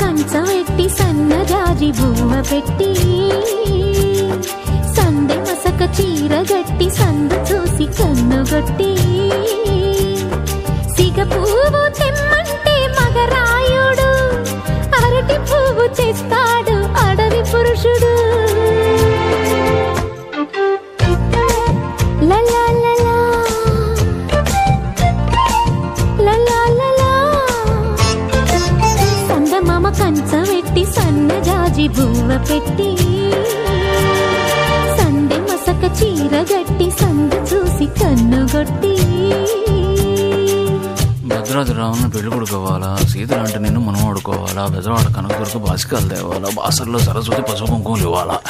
కంచవెట్టి సన్నజాజి బొమ్మ పెట్టి సందె మసక చీర గట్టి సందు చూసి కన్నుగొట్టి సందమామ సన్న సన్నజాజి బువ్వ పెట్టి సందె మసక చీర గట్టి సంద చూసి కన్నుగొట్టి భద్రాద్రి రావణ పెళ్ళి కొడుకోవాలా? సీతలు అంటే నేను మనం వాడుకోవాలా బెదరవాడ కనక కొరకు బాసికాలు తేవాలా? బాసర్లో సరస్వతి పసుపు కుంకుమలు ఇవ్వాలా?